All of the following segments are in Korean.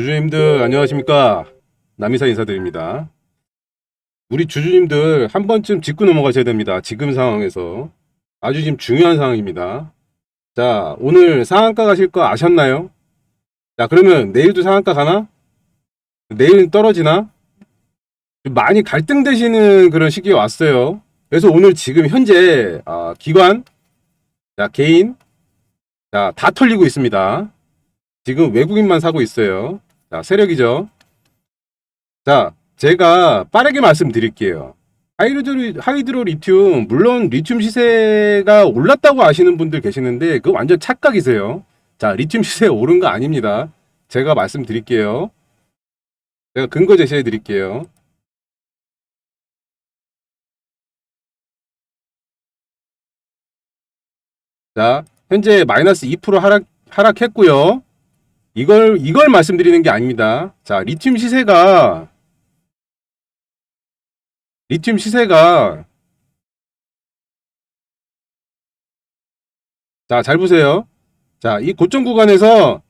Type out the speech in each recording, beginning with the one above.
주주님들 안녕하십니까 남이사 인사드립니다 우리 주주님들 한 번쯤 짚고 넘어가셔야 됩니다 지금 상황에서 아주 지금 중요한 상황입니다 자 오늘 상한가 가실 거 아셨나요? 자 그러면 내일도 상한가 가나? 내일은 떨어지나? 좀 많이 갈등되시는 그런 시기에 왔어요 그래서 오늘 지금 현재 아, 기관 자 개인 자다 털리고 있습니다 지금 외국인만 사고 있어요. 자, 세력이죠. 자, 제가 빠르게 말씀드릴게요. 하이드로, 하이드로 리튬, 물론 리튬 시세가 올랐다고 아시는 분들 계시는데, 그거 완전 착각이세요. 자, 리튬 시세 오른 거 아닙니다. 제가 말씀드릴게요. 제가 근거 제시해 드릴게요. 자, 현재 마이너스 2% 하락, 하락했고요. 이걸 이걸 말씀드리는 게 아닙니다. 자, 리튬 시세가 리튬 시세가 자, 잘 보세요. 자, 이 고점 구간에서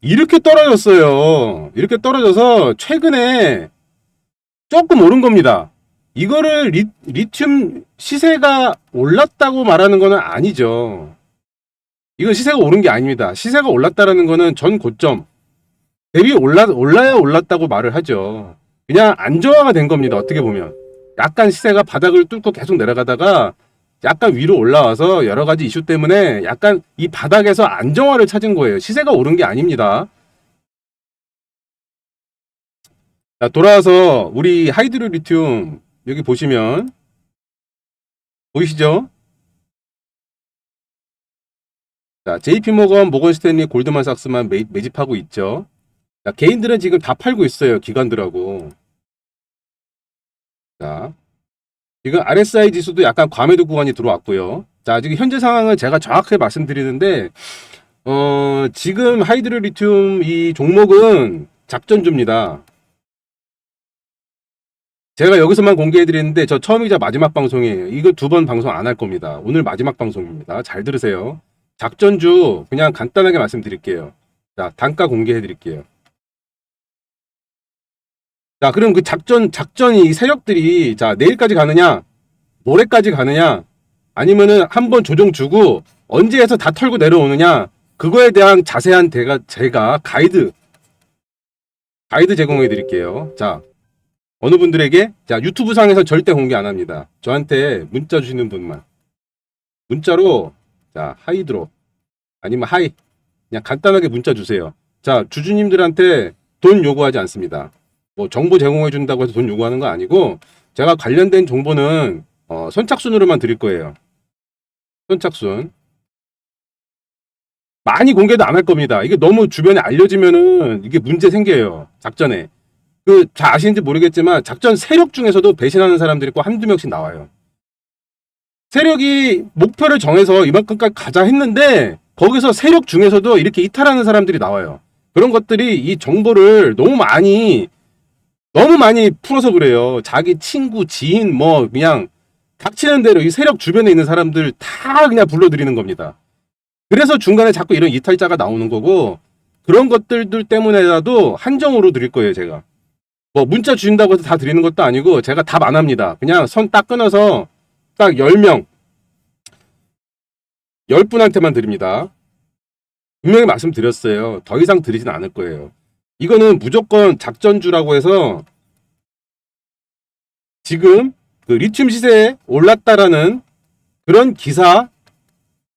이렇게 떨어졌어요. 이렇게 떨어져서 최근에 조금 오른 겁니다. 이거를 리, 리튬 시세가 올랐다고 말하는 거는 아니죠. 이건 시세가 오른 게 아닙니다. 시세가 올랐다라는 거는 전 고점 대비 올라 올라야 올랐다고 말을 하죠. 그냥 안정화가 된 겁니다. 어떻게 보면 약간 시세가 바닥을 뚫고 계속 내려가다가 약간 위로 올라와서 여러 가지 이슈 때문에 약간 이 바닥에서 안정화를 찾은 거예요. 시세가 오른 게 아닙니다. 자, 돌아와서 우리 하이드로 리튬 여기 보시면 보이시죠? 자, JP 모건, 모건 스탠리, 골드만삭스만 매, 매집하고 있죠. 자, 개인들은 지금 다 팔고 있어요. 기관들하고. 자, 지금 RSI 지수도 약간 과매도 구간이 들어왔고요. 자, 지금 현재 상황은 제가 정확하게 말씀드리는데, 어, 지금 하이드로 리튬 이 종목은 작전주입니다. 제가 여기서만 공개해 드리는데 저 처음이자 마지막 방송이에요. 이거 두 번 방송 안 할 겁니다. 오늘 마지막 방송입니다. 잘 들으세요. 작전주 그냥 간단하게 말씀드릴게요. 자, 단가 공개해 드릴게요. 자, 그럼 그 작전 작전이 이 세력들이 자, 내일까지 가느냐? 모레까지 가느냐? 아니면은 한번 조정 주고 언제 해서 다 털고 내려오느냐? 그거에 대한 자세한 대가 제가 가이드 가이드 제공해 드릴게요. 자, 어느 분들에게 자, 유튜브 상에서 절대 공개 안 합니다. 저한테 문자 주시는 분만. 문자로 자, 하이드로. 아니면 하이. 그냥 간단하게 문자 주세요. 자, 주주님들한테 돈 요구하지 않습니다. 뭐 정보 제공해 준다고 해서 돈 요구하는 거 아니고 제가 관련된 정보는 어, 선착순으로만 드릴 거예요. 선착순. 많이 공개도 안 할 겁니다. 이게 너무 주변에 알려지면은 이게 문제 생겨요. 작전에. 그 잘 아시는지 모르겠지만 작전 세력 중에서도 배신하는 사람들이 있고 한두 명씩 나와요. 세력이 목표를 정해서 이만큼까지 가자 했는데 거기서 세력 중에서도 이렇게 이탈하는 사람들이 나와요. 그런 것들이 이 정보를 너무 많이 너무 많이 풀어서 그래요. 자기 친구, 지인 뭐 그냥 닥치는 대로 이 세력 주변에 있는 사람들 다 그냥 불러들이는 겁니다. 그래서 중간에 자꾸 이런 이탈자가 나오는 거고 그런 것들들 때문에라도 한정으로 드릴 거예요, 제가. 뭐 문자 주신다고 해서 다 드리는 것도 아니고 제가 답 안 합니다. 그냥 선 딱 끊어서 딱 10명 10분한테만 드립니다. 분명히 말씀드렸어요. 더 이상 드리진 않을 거예요. 이거는 무조건 작전주라고 해서 지금 그 리튬 시세 올랐다라는 그런 기사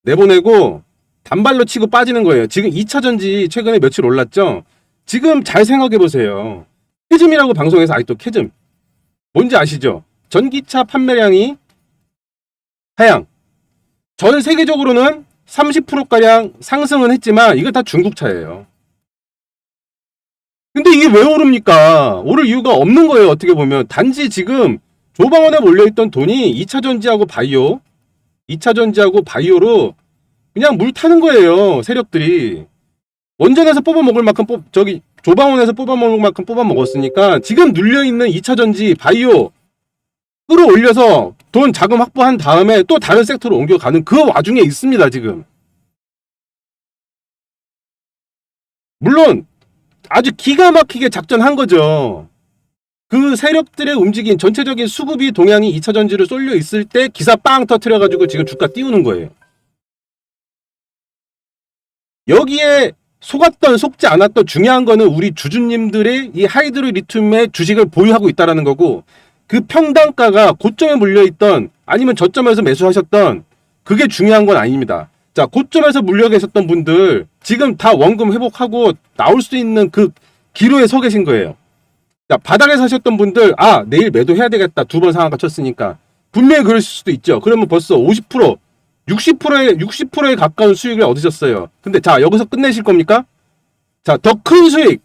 내보내고 단발로 치고 빠지는 거예요. 지금 2차 전지 최근에 며칠 올랐죠? 지금 잘 생각해 보세요. 캐즘이라고 방송에서 아직도 캐즘. 뭔지 아시죠? 전기차 판매량이 하향. 전 세계적으로는 30%가량 상승은 했지만 이거 다 중국 차예요. 근데 이게 왜 오릅니까? 오를 이유가 없는 거예요. 어떻게 보면 단지 지금 조방원에 몰려있던 돈이 2차 전지하고 바이오, 2차 전지하고 바이오로 그냥 물 타는 거예요. 세력들이 원전에서 뽑아 먹을 만큼 뽑 저기 조방원에서 뽑아 먹을 만큼 뽑아 먹었으니까 지금 눌려 있는 2차 전지 바이오 끌어올려서 돈 자금 확보한 다음에 또 다른 섹터로 옮겨가는 그 와중에 있습니다. 지금 물론 아주 기가 막히게 작전한 거죠. 그 세력들의 움직임, 전체적인 수급이 동향이 2차 전지를 쏠려 있을 때 기사 빵 터트려가지고 지금 주가 띄우는 거예요. 여기에 속았던 속지 않았던 중요한 거는 우리 주주님들의 이 하이드로 리튬의 주식을 보유하고 있다라는 거고 그 평단가가 고점에 물려 있던 아니면 저점에서 매수하셨던 그게 중요한 건 아닙니다. 자, 고점에서 물려 계셨던 분들 지금 다 원금 회복하고 나올 수 있는 그 기로에 서 계신 거예요. 자, 바닥에 사셨던 분들 아, 내일 매도해야 되겠다. 두 번 상한가 쳤으니까. 분명히 그럴 수도 있죠. 그러면 벌써 50% 60%에 60%에 가까운 수익을 얻으셨어요. 근데 자, 여기서 끝내실 겁니까? 자, 더 큰 수익.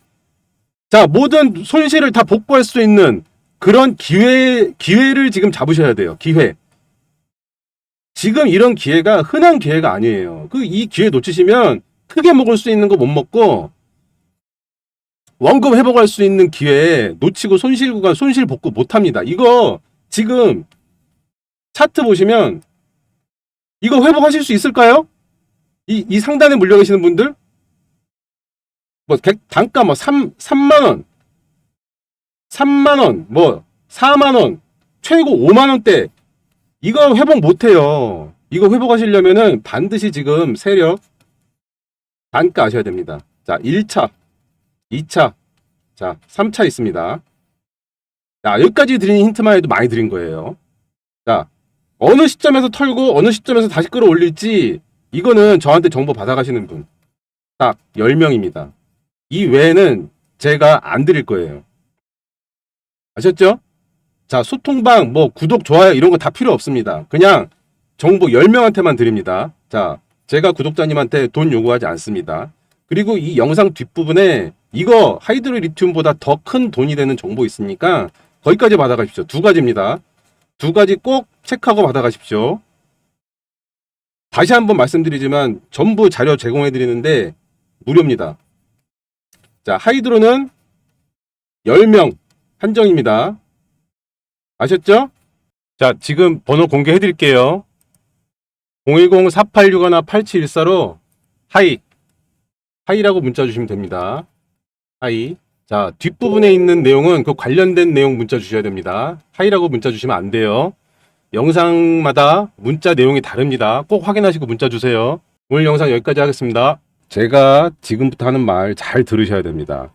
자, 모든 손실을 다 복구할 수 있는 그런 기회 기회를 지금 잡으셔야 돼요. 기회. 지금 이런 기회가 흔한 기회가 아니에요. 그 이 기회 놓치시면 크게 먹을 수 있는 거 못 먹고 원금 회복할 수 있는 기회에 놓치고 손실 구간 손실 복구 못 합니다. 이거 지금 차트 보시면 이거 회복하실 수 있을까요? 이, 이 상단에 물려 계시는 분들? 뭐, 객- 단가 뭐, 3, 3만원, 3만원, 뭐, 4만원, 최고 5만원대, 이거 회복 못해요. 이거 회복하시려면은 반드시 지금 세력, 단가 아셔야 됩니다. 자, 1차, 2차, 자, 3차 있습니다. 자, 여기까지 드린 힌트만 해도 많이 드린 거예요. 자, 어느 시점에서 털고 어느 시점에서 다시 끌어올릴지 이거는 저한테 정보 받아가시는 분 딱 10명입니다. 이 외에는 제가 안 드릴 거예요. 아셨죠? 자, 소통방, 뭐, 구독, 좋아요, 이런 거 다 필요 없습니다. 그냥 정보 10명한테만 드립니다. 자, 제가 구독자님한테 돈 요구하지 않습니다. 그리고 이 영상 뒷부분에 이거 하이드로 리튬보다 더 큰 돈이 되는 정보 있으니까 거기까지 받아가십시오. 두 가지입니다. 두 가지 꼭 체크하고 받아가십시오. 다시 한번 말씀드리지만 전부 자료 제공해 드리는데 무료입니다. 자, 하이드로는 10명 한정입니다. 아셨죠? 자, 지금 번호 공개해 드릴게요. 010-4861-8714로 하이 하이라고 문자 주시면 됩니다. 하이. 자, 뒷부분에 있는 내용은 그 관련된 내용 문자 주셔야 됩니다. 하이라고 문자 주시면 안 돼요. 영상마다 문자 내용이 다릅니다. 꼭 확인하시고 문자 주세요. 오늘 영상 여기까지 하겠습니다. 제가 지금부터 하는 말 잘 들으셔야 됩니다.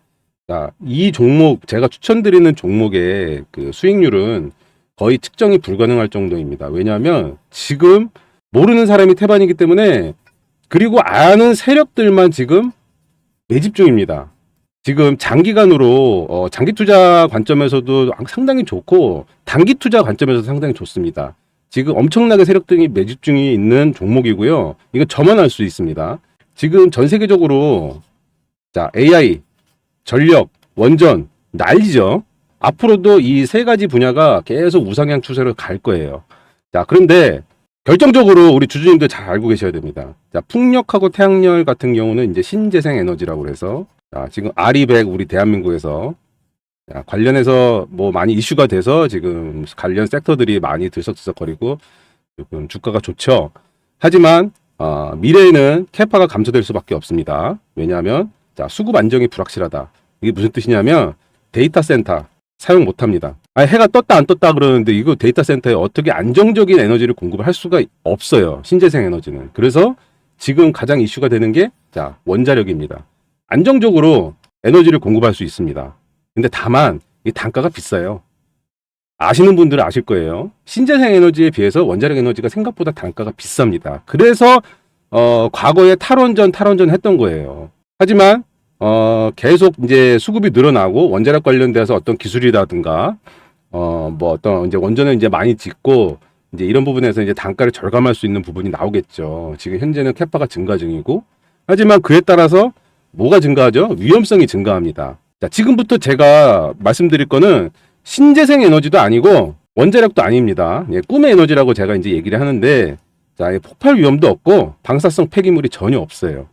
자, 이 종목, 제가 추천드리는 종목의 그 수익률은 거의 측정이 불가능할 정도입니다. 왜냐하면 지금 모르는 사람이 태반이기 때문에 그리고 아는 세력들만 지금 매집 중입니다. 지금 장기간으로 어, 장기 투자 관점에서도 상당히 좋고 단기 투자 관점에서 도 상당히 좋습니다. 지금 엄청나게 세력들이 매집 중에 있는 종목이고요. 이거 저만 알 수 있습니다. 지금 전 세계적으로 자 AI, 전력, 원전 난리죠. 앞으로도 이 세 가지 분야가 계속 우상향 추세로 갈 거예요. 자 그런데 결정적으로 우리 주주님들 잘 알고 계셔야 됩니다. 자 풍력하고 태양열 같은 경우는 이제 신재생 에너지라고 그래서 자, 지금 아리백 우리 대한민국에서 자, 관련해서 뭐 많이 이슈가 돼서 지금 관련 섹터들이 많이 들썩들썩거리고 조금 주가가 좋죠. 하지만 어, 미래에는 캐파가 감소될 수밖에 없습니다. 왜냐하면 자, 수급 안정이 불확실하다. 이게 무슨 뜻이냐면 데이터 센터 사용 못 합니다. 아, 해가 떴다 안 떴다 그러는데 이거 데이터 센터에 어떻게 안정적인 에너지를 공급을 할 수가 없어요. 신재생 에너지는. 그래서 지금 가장 이슈가 되는 게 자, 원자력입니다. 안정적으로 에너지를 공급할 수 있습니다. 근데 다만 이 단가가 비싸요. 아시는 분들은 아실 거예요. 신재생 에너지에 비해서 원자력 에너지가 생각보다 단가가 비쌉니다. 그래서 어, 과거에 탈원전 탈원전 했던 거예요. 하지만 어, 계속 이제 수급이 늘어나고 원자력 관련돼서 어떤 기술이라든가 어, 뭐 어떤 이제 원전을 이제 많이 짓고 이제 이런 부분에서 이제 단가를 절감할 수 있는 부분이 나오겠죠. 지금 현재는 캐파가 증가 중이고 하지만 그에 따라서 뭐가 증가하죠? 위험성이 증가합니다. 자, 지금부터 제가 말씀드릴 거는 신재생 에너지도 아니고 원자력도 아닙니다. 예, 꿈의 에너지라고 제가 이제 얘기를 하는데 자, 이 폭발 위험도 없고 방사성 폐기물이 전혀 없어요.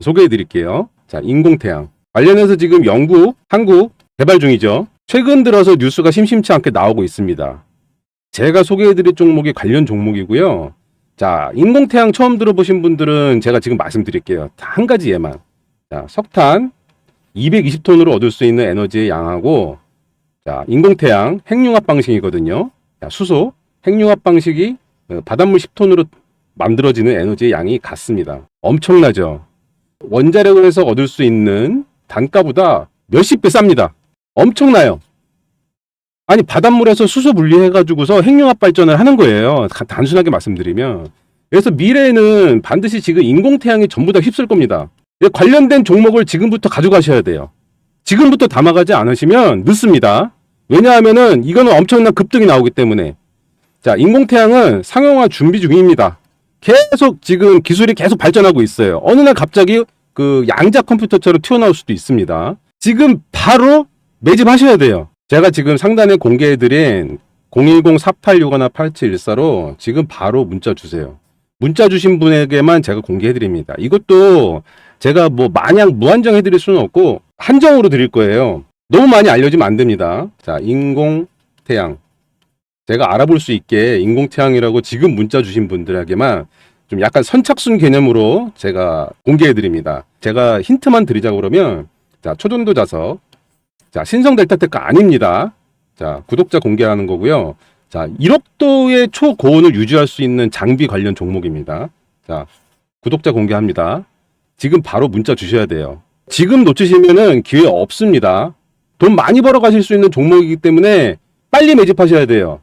소개해 드릴게요. 자, 인공태양. 관련해서 지금 영국, 한국 개발 중이죠. 최근 들어서 뉴스가 심심치 않게 나오고 있습니다. 제가 소개해 드릴 종목이 관련 종목이고요. 자, 인공태양 처음 들어보신 분들은 제가 지금 말씀드릴게요. 한 가지 예만. 자, 석탄, 220톤으로 얻을 수 있는 에너지의 양하고 자, 인공태양 핵융합 방식이거든요. 자, 수소 핵융합 방식이 어, 바닷물 10톤으로 만들어지는 에너지의 양이 같습니다. 엄청나죠. 원자력을 해서 얻을 수 있는 단가보다 몇십 배 쌉니다. 엄청나요. 아니 바닷물에서 수소 분리해가지고서 핵융합 발전을 하는 거예요. 가- 단순하게 말씀드리면. 그래서 미래에는 반드시 지금 인공태양이 전부 다 휩쓸 겁니다. 예, 관련된 종목을 지금부터 가져가셔야 돼요. 지금부터 담아가지 않으시면 늦습니다. 왜냐하면은 이거는 엄청난 급등이 나오기 때문에. 자, 인공태양은 상용화 준비 중입니다. 계속 지금 기술이 계속 발전하고 있어요. 어느 날 갑자기 그 양자 컴퓨터처럼 튀어나올 수도 있습니다. 지금 바로 매집하셔야 돼요. 제가 지금 상단에 공개해드린 010-4861나 8714로 지금 바로 문자 주세요. 문자 주신 분에게만 제가 공개해드립니다. 이것도 제가 뭐 마냥 무한정 해드릴 수는 없고 한정으로 드릴 거예요. 너무 많이 알려지면 안 됩니다. 자, 인공 태양. 제가 알아볼 수 있게 인공태양이라고 지금 문자 주신 분들에게만 좀 약간 선착순 개념으로 제가 공개해 드립니다. 제가 힌트만 드리자고 그러면 자, 초전도 자석. 자, 신성 델타 테크 아닙니다. 자, 구독자 공개하는 거고요. 자, 1억도의 초고온을 유지할 수 있는 장비 관련 종목입니다. 자, 구독자 공개합니다. 지금 바로 문자 주셔야 돼요. 지금 놓치시면은 기회 없습니다. 돈 많이 벌어 가실 수 있는 종목이기 때문에 빨리 매집하셔야 돼요.